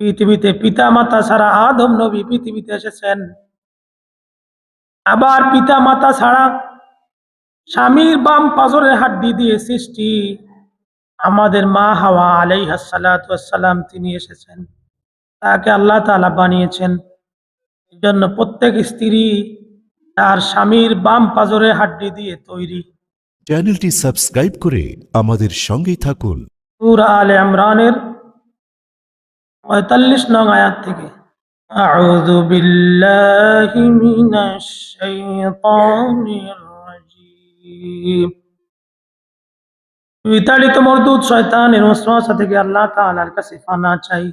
পৃথিবীতে পিতা মাতা ছাড়া আদম নবী পৃথিবীতে এসেছেন। আবার পিতা মাতা ছাড়া স্বামীর বাম পাজরের হাড্ডি দিয়ে সৃষ্টি। আমাদের মা হাওয়া আলাই হাসালাম তিনি এসেছেন। তাকে আল্লাহ তাআলা বানিয়েছেন। এই জন্য প্রত্যেক স্ত্রী তার স্বামীর বাম পাজরের হাড্ডি দিয়ে তৈরি। চ্যানেলটি সাবস্ক্রাইব করে আমাদের সঙ্গেই থাকুন। সূরা আলে ইমরানের 45 নং আয়াত থেকে আউযু বিল্লাহি মিনাশ শাইতানির রাজীম বিতাড়িত মরদুদ শয়তানের ওয়াসওয়াসা থেকে আল্লাহ তাআলার কাছে পানা চাই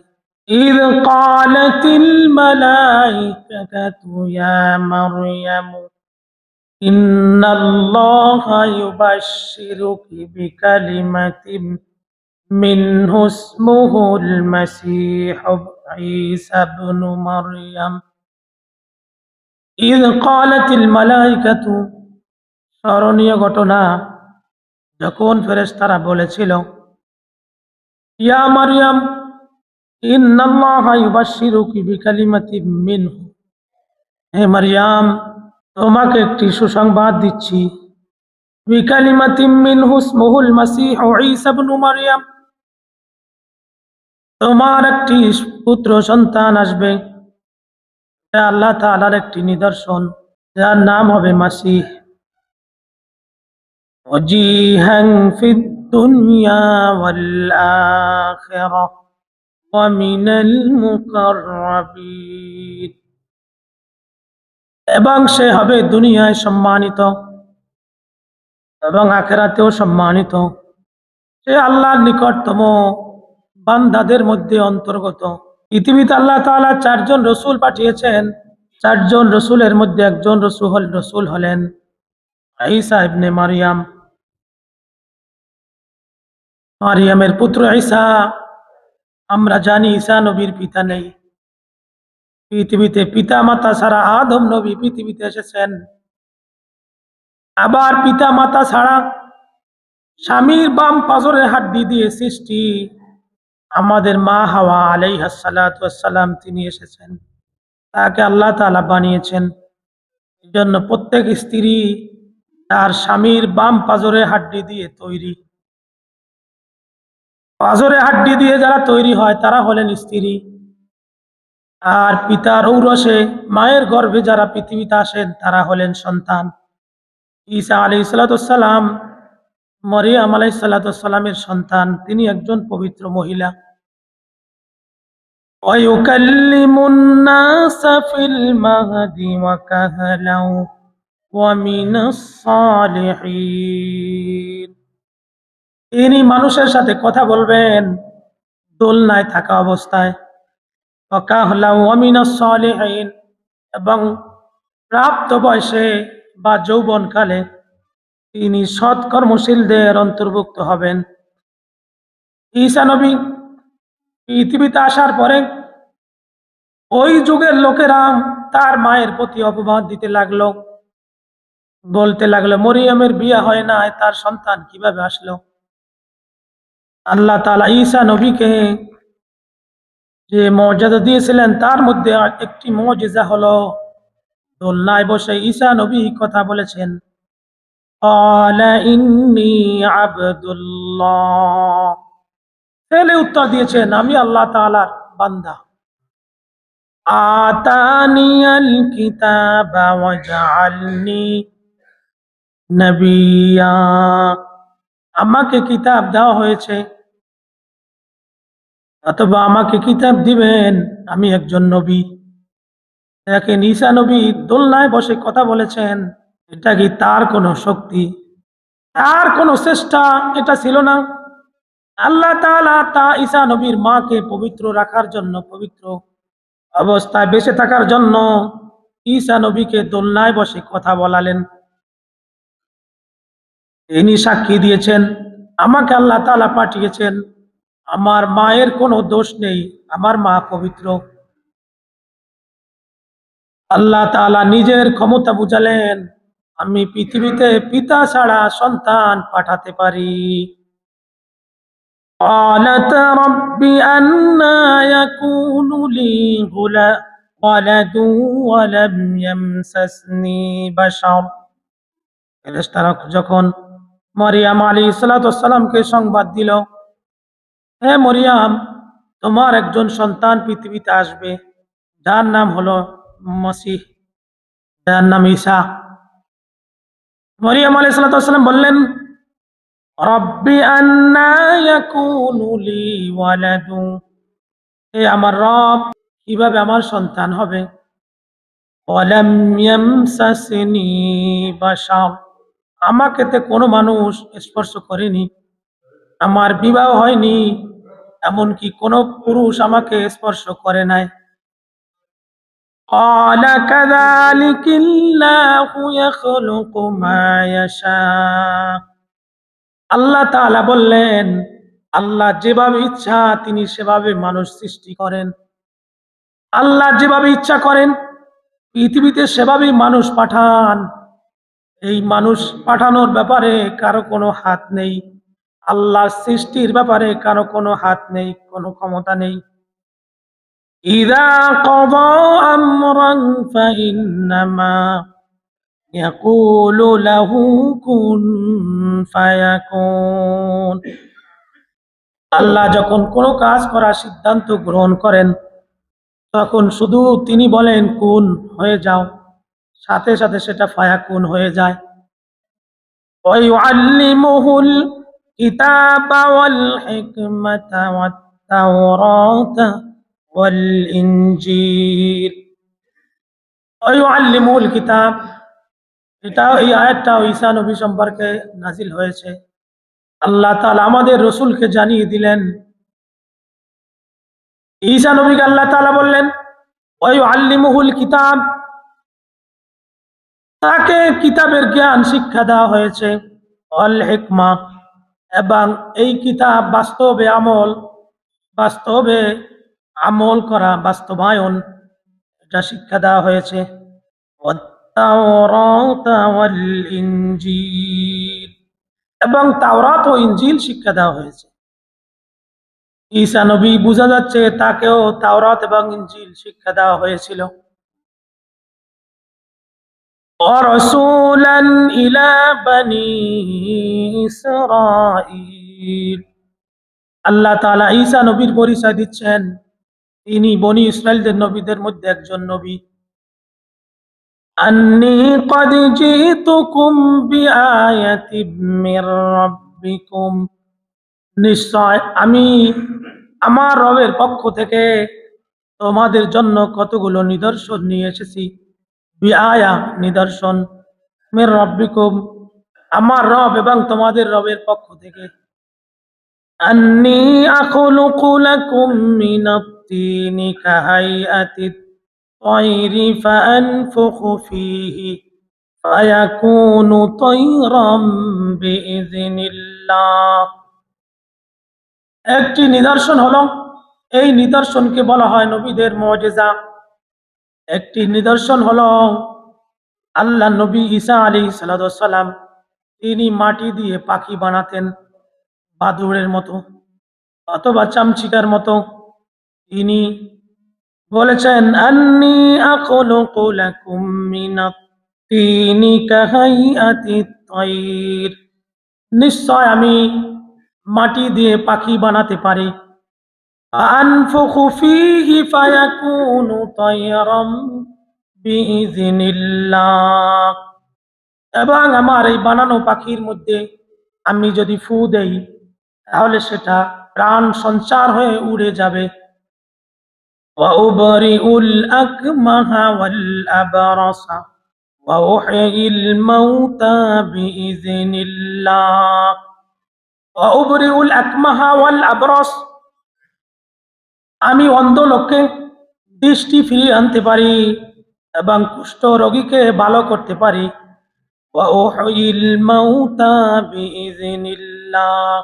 إذ قالت الملائكة يا مريم إن الله يبشرك بكلمة منه اسمه المسيح عيسى ابن مريم إذ قالت الملائكة স্মরণীয় ঘটনা যখন ফেরেশতারা বলেছিল ইয়া মারিয়াম ইন্নাল্লাহা ইউবাশশিরুকি বিকালিমাতিন মিনহু হে মারিয়াম তোমাকে একটি সুসংবাদ দিচ্ছি বিকালিমাতিন মিনহু ইসমুহুল মাসীহ ঈসা ইবনু মারিয়াম তোমার একটি পুত্র সন্তান আসবে এটা আল্লাহ তাআলার একটি নিদর্শন যার নাম হবে মাসিহ وجيها في الدنيا والآخرة ومن المقربين এবং সে হবে দুনিয়ায় সম্মানিত এবং আখেরাতেও সম্মানিত সে আল্লাহর নিকটতম বান্দাদের মধ্যে অন্তর্গত। পৃথিবীতে আল্লাহ তাআলা চারজন রসুল পাঠিয়েছেন। চারজন রসুলের মধ্যে একজন রসুল রসুল হলেন ইবনে মারিয়াম। মারিয়ামের পুত্র ঈসা। আমরা জানি ঈসা নবীর পিতা নেই। পৃথিবীতে পিতা মাতা ছাড়া আদম নবী পৃথিবীতে এসেছেন। আবার পিতা মাতা ছাড়া স্বামীর বাম পাজরের হাড্ডি দিয়ে সৃষ্টি। আমাদের মা হাওয়া আলাই হাসালাম তিনি এসেছেন। তাকে আল্লাহ তাআলা বানিয়েছেন। এই জন্য প্রত্যেক স্ত্রী তার স্বামীর বাম পাজরের হাড্ডি দিয়ে তৈরি। পাজরে হাড্ডি দিয়ে যারা তৈরি হয়, তারা হলেন স্ত্রী। আর পিতার ঔরসে মায়ের গর্ভে যারা পৃথিবীতে আসেন, তারা হলেন সন্তান। ঈসা আলী সালাতাম মরিয়াম আলাই সাল্লাতামের সন্তান তিনি একজন পবিত্র মহিলা ويكلم الناس في المهد وكهلا ومن الصالحين তিনি মানুষের সাথে কথা বলবেন দোলনায় থাকা অবস্থায় সলিহীন এবং প্রাপ্ত বয়সে বা যৌবনকালে তিনি সৎ কর্মশীলদের অন্তর্ভুক্ত হবেন। ঈসা নবী পৃথিবীতে আসার পরে ওই যুগের লোকেরা তার মায়ের প্রতি অপবাদ দিতে লাগল, বলতে লাগল, মরিয়মের বিয়ে হয় না তার সন্তান কীভাবে আসলো? আল্লাহ তালা ঈসা নবীকে যে মর্যাদা দিয়েছিলেন, তার মধ্যে একটি মর্যাদা হলো দোলনায় বসে ঈসা নবী কথা বলেছেন। ছেলে উত্তর দিয়েছেন, আমি আল্লাহ তালার বান্দা। আতানিয়াল কিতাবা ওয়াজআলনি নবিয়া। আমাকে কিতাব দেওয়া হয়েছে। অথবা আমাকে কিতাব দিবেন, আমি একজন নবী। দেখেন ঈসা নবী দোলনায় বসে কথা বলেছেন। এটা কি তার কোনো শক্তি? তার কোনো চেষ্টা এটা ছিল না। আল্লাহ তাআলা তা ঈসা নবীর মাকে পবিত্র রাখার জন্য, পবিত্র অবস্থায় বেঁচে থাকার জন্য ঈসা নবীকে দোলনায় বসে কথা বলালেন। তিনি সাক্ষী দিয়েছেন, আমাকে আল্লাহ তাআলা পাঠিয়েছেন, আমার মায়ের কোনো দোষ নেই, আমার মা পবিত্র। আল্লাহ তাআলা নিজের ক্ষমতা বুঝালেন আমি পৃথিবীতে পিতা ছাড়া সন্তান পাঠাতে পারি قالت رب أنا يكون لي غلا- ولد ولم يمسسني بشر ফেরেশতারা যখন মরিয়াম আলী সালাতামকে সংবাদ দিল হে মরিয়াম তোমার একজন সন্তান পৃথিবীতে আসবে যার নাম হলো মসিহ যার নাম ঈসা মরিয়াম আলী সালাতাম বললেন, রব্বি হে আমার রব, কীভাবে আমার সন্তান হবে? আমাকে তে কোনো মানুষ স্পর্শ করেনি। আমার বিবাহ হয়নি, এমনকি কোনো পুরুষ আমাকে স্পর্শ করে নাই। قال كذلك الله يخلق ما يشاء আল্লাহ তাআলা বললেন আল্লাহ যেভাবে ইচ্ছা তিনি সেভাবে মানুষ সৃষ্টি করেন আল্লাহ যেভাবে ইচ্ছা করেন পৃথিবীতে সেভাবেই মানুষ পাঠান এই মানুষ পাঠানোর ব্যাপারে কারো কোনো হাত নেই আল্লাহ সৃষ্টির ব্যাপারে কারো কোনো হাত নেই কোনো ক্ষমতা নেই ইদা قضى امرا فانما يقول له كن فيكون আল্লাহ যখন কোনো কাজ করার সিদ্ধান্ত গ্রহণ করেন তখন শুধু তিনি বলেন কোন হয়ে যাও সাথে সাথে সেটা ফায়াকুন হয়ে যায় ويعلمه الكتاب والحكمة والتوراة والإنجيل ويعلمه الكتاب এটা এই আয়াতটা ঈসা নবী সম্পর্কে নাজিল হয়েছে আল্লাহ তাআলা আমাদের রসুলকে জানিয়ে দিলেন ঈসা নবীকে আল্লাহ তাআলা বললেন ওই আল্লিমুহুল কিতাব তাকে কিতাবের জ্ঞান শিক্ষা দেওয়া হয়েছে অল হিকমা এবং এই কিতাব বাস্তবে আমল বাস্তবে আমল করা বাস্তবায়ন এটা শিক্ষা দেওয়া হয়েছে والتوراة والإنجيل এবং তাওরাত ও ইঞ্জিল শিক্ষা দেওয়া হয়েছে ঈসা নবী বোঝা যাচ্ছে তাকেও তাওরাত এবং ইঞ্জিল শিক্ষা দেওয়া হয়েছিল ورسولا إلى بني إسرائيل আল্লাহ তাআলা ঈসা নবীর পরিচয় দিচ্ছেন তিনি বনি ইসরায়েলদের নবীদের মধ্যে একজন নবী আন্নি قد جئتكم بآية من ربكم নিশ্চয় আমি আমার রবের পক্ষ থেকে তোমাদের জন্য কতগুলো নিদর্শন নিয়ে এসেছি বিআয়া নিদর্শন মের রব্বিকুম আমার রব এবং তোমাদের রবের পক্ষ থেকে আন্নি আখলুকু লাকুম মিনাত-তিনি কাহাইআতিত তায়রি ফাআনফুখু ফীহি ফায়াকুনু তায়রাম বিইذনিল্লাহ একটি নিদর্শন হলো, এই নিদর্শনকে বলা হয় নবীদের মুজিজা। একটি নিদর্শন হলো, আল্লাহ নবী ঈসা আলী সালাম তিনি মাটি দিয়ে পাখি বানাতেন, বাদুড়ের মতো অথবা চামচিকার মতো। তিনি বলেছেন, আন্নি আকলুকু লাকুম মিনাত তিনি কাহাইয়াতি তৈর। নিশ্চয় আমি মাটি দিয়ে পাখি বানাতে পারি। আনফুখু ফিহি ফায়াকুনু তায়রাম বিইজনিল্লাহ এবং আমার এই বানানো পাখির মধ্যে আমি যদি ফু দেই, তাহলে সেটা প্রাণ সঞ্চার হয়ে উড়ে যাবে। وأبرئ الأكمه والأبرص وأحيي الموتى بإذن الله وأبرئ الأكمه والأبرص আমি অন্ধ লোককে দৃষ্টি ফিরিয়ে আনতে পারি এবং কুষ্ঠ রোগীকে ভালো করতে পারি وأحيي الموتى بإذن الله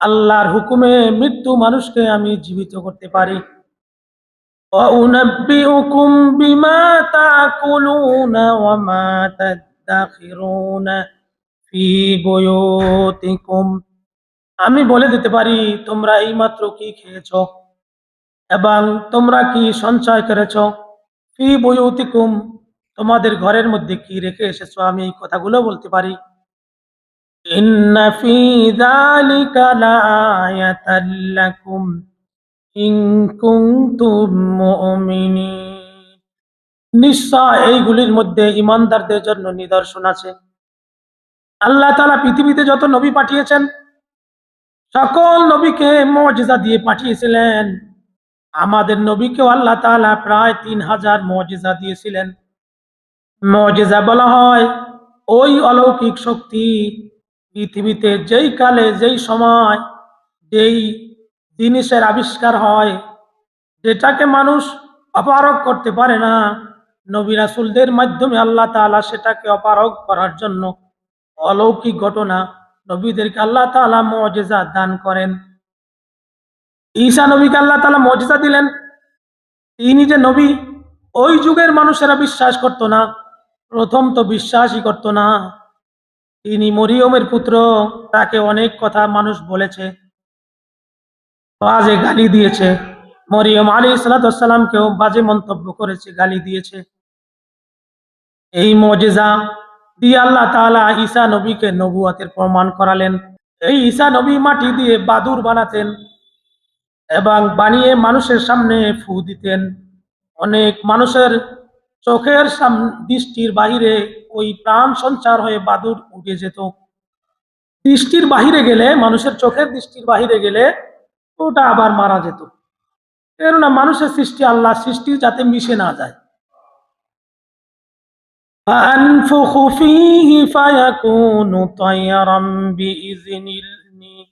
আল্লাহর হুকুমে মৃত্যু মানুষকে আমি জীবিত করতে পারি وأنبئكم بما تأكلون وما تدخرون في بيوتكم আমি বলে দিতে পারি তোমরা এইমাত্র কি খেয়েছো এবং তোমরা কি সঞ্চয় করেছ ফি বইউতিকুম তোমাদের ঘরের মধ্যে কি রেখে এসেছো আমি এই কথাগুলো বলতে পারি ইন্না ফি যালিকা লাআয়াতাল নিশ্চয় এইগুলির মধ্যে ইমানদারদের জন্য নিদর্শন আছে। আল্লাহ তাআলা পৃথিবীতে যত নবী পাঠিয়েছেন, সকল নবীকে মজিজা দিয়ে পাঠিয়েছিলেন। আমাদের নবীকেও আল্লাহ তাআলা প্রায় তিন হাজার মজিজা দিয়েছিলেন। মজিজা বলা হয় ওই অলৌকিক শক্তি পৃথিবীতে যেই কালে, যেই সময়, যেই জিনিসের আবিষ্কার হয়, যেটাকে মানুষ অপারক করতে পারে না। নবী রাসুলদের মাধ্যমে আল্লাহ তাআলা সেটাকে অপারগ করার জন্য অলৌকিক ঘটনা নবীদেরকে আল্লাহ তাআলা মুজিজা দান করেন। ঈশা নবীকে আল্লাহ তালা মুজিজা দিলেন। তিনি যে নবী, ওই যুগের মানুষেরা বিশ্বাস করত না, প্রথম তো বিশ্বাসই করত না। তিনি মরিয়মের পুত্র, তাকে অনেক কথা মানুষ বলেছে। বাজে গালি দিয়েছে। মরিয়ম আলী সালাতামকেও বাজে মন্তব্য করেছে, গালি দিয়েছে। এই মজেজা দিয়ে আল্লাহ তাআলা ঈসা নবীকে নবুয়াতের প্রমাণ করালেন। এই ঈসা নবী মাটি দিয়ে বাদুর বানাতেন এবং বানিয়ে মানুষের সামনে ফু দিতেন। অনেক মানুষের চোখের দৃষ্টির বাহিরে ওই প্রাণ সঞ্চার হয়ে বাদুর উঠে যেত। দৃষ্টির বাহিরে গেলে, মানুষের চোখের দৃষ্টির বাহিরে গেলে ওটা আবার মারা যেত কেননা মানুষের সৃষ্টি আল্লাহ সৃষ্টি যাতে মিশে না যায় فأنفخ فيه فيكون طيرا بإذن ال-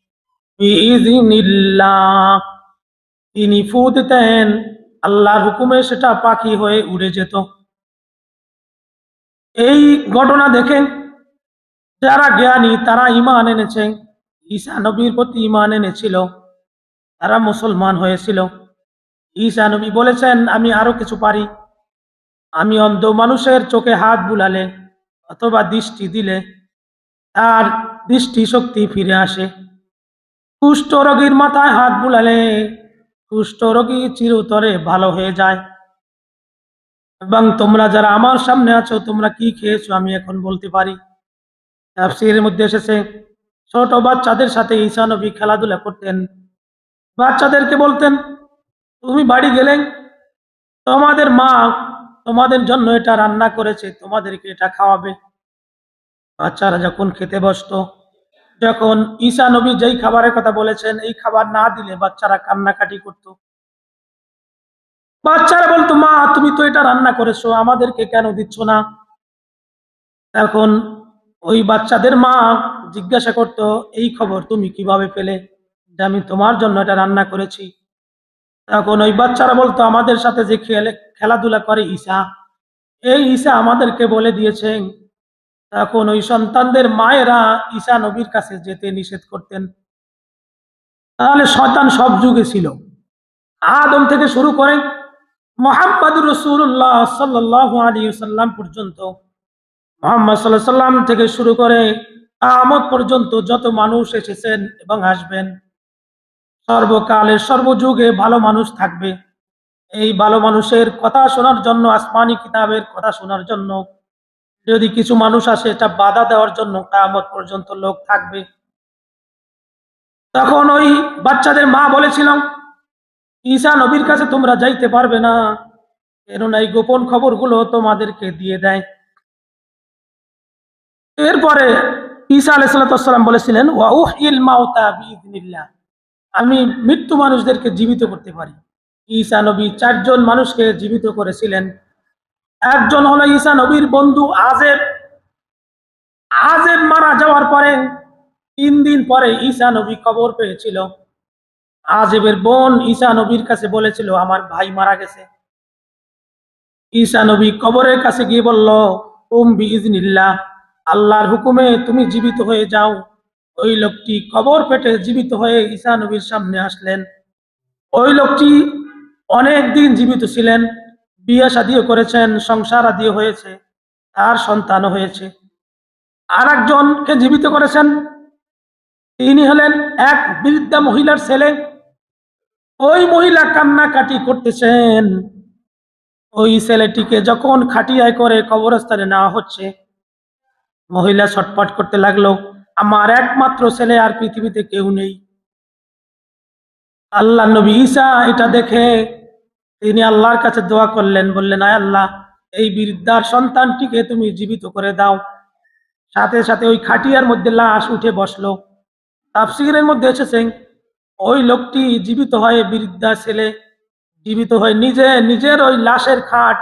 بإذن الله তিনি ফু দিতেন আল্লাহর হুকুমে সেটা পাখি হয়ে উড়ে যেত এই ঘটনা দেখে যারা জ্ঞানী তারা ইমান এনেছে ঈসা নবীর প্রতি ইমান এনেছিল তারা মুসলমান হয়েছিল। ঈসা নবী বলেছেন, আমি আরও কিছু পারি। আমি অন্ধ মানুষের চোখে হাত বুলালে অথবা দৃষ্টি দিলে তার দৃষ্টি শক্তি ফিরে আসে। কুষ্ঠ রোগীর মাথায় হাত বুলালে কুষ্ঠ রোগী চিরতরে ভালো হয়ে যায়। এবং তোমরা যারা আমার সামনে আছো, তোমরা কি খেয়েছো আমি এখন বলতে পারি। তাফসীরের মধ্যে এসেছে, ছোট বাচ্চাদের সাথে ঈসা নবী খেলাধুলা করতেন। বাচ্চাদেরকে বলতেন, তুমি বাড়ি গেলে তোমাদের মা তোমাদের জন্য এটা রান্না করেছে, তোমাদেরকে এটা খাওয়াবে। বাচ্চারা যখন খেতে বসতো, যখন ঈসা নবী যেই খাবারের কথা বলেছেন, এই খাবার না দিলে বাচ্চারা কান্নাকাটি করত। বাচ্চারা বলতো, মা, তুমি তো এটা রান্না করেছ, আমাদেরকে কেন দিচ্ছ না? এখন ওই বাচ্চাদের মা জিজ্ঞাসা করতো, এই খবর তুমি কীভাবে পেলে? যে আমি তোমার জন্য এটা রান্না করেছি। তখন ওই বাচ্চারা বলতো, আমাদের সাথে যে খেলে, খেলাধুলা করে ঈশা, এই ঈশা আমাদেরকে বলে দিয়েছেন। তখন ওই সন্তানদের মায়েরা ঈশা নবীর কাছে যেতে নিষেধ করতেন। তাহলে শয়তান সব যুগে ছিল। আদম থেকে শুরু করে মোহাম্মদুর রসুল্লাহ সাল্লাহ আলী সাল্লাম পর্যন্ত, মোহাম্মদ সাল্লাহ সাল্লাম থেকে শুরু করে আমদ পর্যন্ত যত মানুষ এসেছেন এবং আসবেন। সর্বকালের সর্বযুগে ভালো মানুষ থাকবে। এই ভালো মানুষের কথা শোনার জন্য, আসমানি কিতাবের কথা শোনার জন্য, যদি কিছু মানুষ আসে, এটা বাধা দেওয়ার জন্য কায়ামত পর্যন্ত লোক থাকবে। তখন ওই বাচ্চাদের মা বলেছিল, ঈসা নবীর কাছে তোমরা যাইতে পারবে না, কেননা এই গোপন খবরগুলো তোমাদেরকে দিয়ে দেয়। এরপরে ঈসা আলাইসাল্লাম বলেছিলেন ওয়াউহ ইল মাউতা বিইذনিল্লাহ আমি মৃত্যু মানুষদেরকে জীবিত করতে পারি। ঈসা নবী চারজন মানুষকে জীবিত করেছিলেন। একজন হলো ঈসা নবীর বন্ধু আজেব। আজেব মারা যাওয়ার পরে তিন দিন পরে ঈসা নবী খবর পেয়েছিল। আজেবের বোন ঈসা নবীর কাছে বলেছিল, আমার ভাই মারা গেছে। ঈসা নবী কবরের কাছে গিয়ে বলল ওম বিইজনিল্লাহ, আল্লাহর হুকুমে তুমি জীবিত হয়ে যাও। ওই লোকটি কবর পেটে জীবিত হয়ে ঈসা নবীর সামনে আসলেন। ওই লোকটি অনেক দিন জীবিত ছিলেন, বিয়ে সাদিও করেছেন, সংসার আদিও হয়েছে, তার সন্তানও হয়েছে। আর একজনকে জীবিত করেছেন, তিনি হলেন এক বৃদ্ধা মহিলার ছেলে। ওই মহিলা কান্নাকাটি করতেছেন। ওই ছেলেটিকে যখন খাটিয়ায় করে কবরস্থানে নেওয়া হচ্ছে, মহিলা ছটফট করতে লাগল। আমার একমাত্র ছেলে আর পৃথিবীতে কেউ নেই। আল্লাহ নবী ঈসা এটা দেখে তিনি আল্লাহর কাছে দোয়া করলেন, বললেন, আয় আল্লাহ, এই বৃদ্ধার সন্তানটিকে তুমি জীবিত করে দাও। সাথে সাথে ওই খাটিয়ার মধ্যে লাশ উঠে বসল। তাফসিরের মধ্যে এসেছেন, ওই লোকটি জীবিত হয়ে বৃদ্ধা ছেলে, জীবিত হয়ে নিজে নিজের ওই লাশের খাট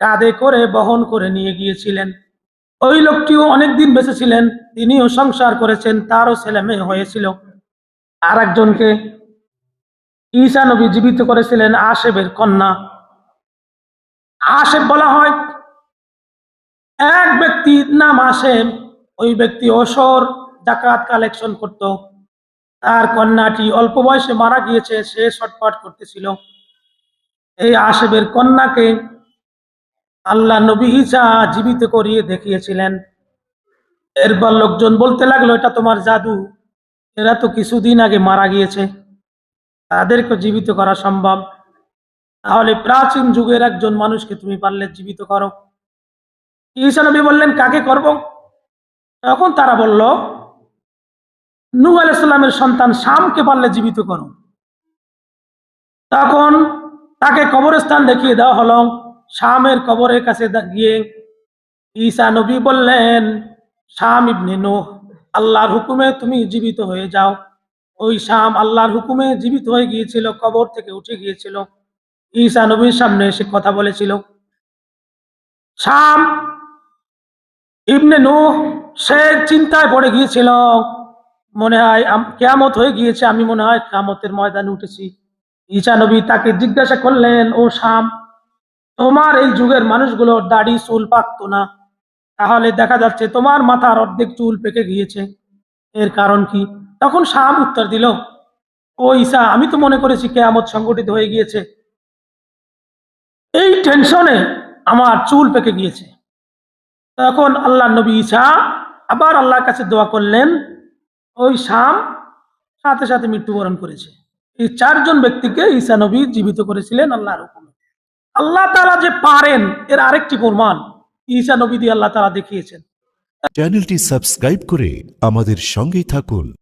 কাঁধে করে বহন করে নিয়ে গিয়েছিলেন। ওই লোকটিও অনেকদিন বেঁচে ছিলেন তিনিও সংসার করেছেন, তারও ছেলে মেয়ে হয়েছিল। আর একজনকে ঈসা নবী জীবিত করেছিলেন, আশেবের কন্যা। আশেব বলা হয়, এক ব্যক্তির নাম আসেম ওই ব্যক্তি অসর, জাকাত কালেকশন করত। তার কন্যাটি অল্প বয়সে মারা গিয়েছে, সে ছটফট করতেছিল। এই আশেবের কন্যাকে আল্লাহ নবী ঈসা জীবিত করিয়ে দেখিয়েছিলেন। এরপর লোকজন বলতে লাগল, এটা তোমার জাদু। এরা তো কিছুদিন আগে মারা গিয়েছে। তাদেরকে জীবিত করা সম্ভব। তাহলে প্রাচীন যুগের একজন মানুষকে তুমি পারলে জীবিত করো। ঈসা নবী বললেন, কাকে করব? তখন তারা বলল, নূহ আলাইসাল্লামের সন্তান শামকে পারলে জীবিত করো। তখন তাকে কবরস্থান দেখিয়ে দেওয়া হলো। শামের কবরের কাছে গিয়ে ঈসা নবী বললেন, শাম ইবনে নোহ, আল্লাহর হুকুমে তুমি জীবিত হয়ে যাও। ওই শাম আল্লাহর হুকুমে জীবিত হয়ে গিয়েছিল, কবর থেকে উঠে গিয়েছিল। ঈসা নবীর সামনে এসে কথা বলেছিল, শাম ইবনে নূহ, সে চিন্তায় পড়ে গিয়েছিল, মনে হয় কেয়ামত হয়ে গিয়েছে, আমি মনে হয় কেয়ামতের ময়দানে উঠেছি। ঈসা নবী তাকে জিজ্ঞাসা করলেন, ও শাম তোমার এই যুগের মানুষগুলোর দাড়ি, চুল পাকতো না। তাহলে দেখা যাচ্ছে তোমার মাথার অর্ধেক চুল পেকে গিয়েছে। এর কারণ কি? তখন শাম উত্তর দিল, ও ঈসা, আমি তো মনে করেছি কেয়ামত সংগঠিত হয়ে গিয়েছে। এই টেনশনে আমার চুল পেকে গিয়েছে। তখন আল্লাহ নবী ঈসা আবার আল্লাহর কাছে দোয়া করলেন, ওই শাম, সাথে সাথে মৃত্যুবরণ করেছে। এই চারজন ব্যক্তিকে ঈসা নবী জীবিত করেছিলেন আল্লাহর হুকুমে। আল্লাহ তালা যে পারেন, এর আরেকটি প্রমাণ। ঈসা নবী দিয়ে আল্লাহ তালা দেখিয়েছেন। চ্যানেলটি সাবস্ক্রাইব করে আমাদের সঙ্গেই থাকুন।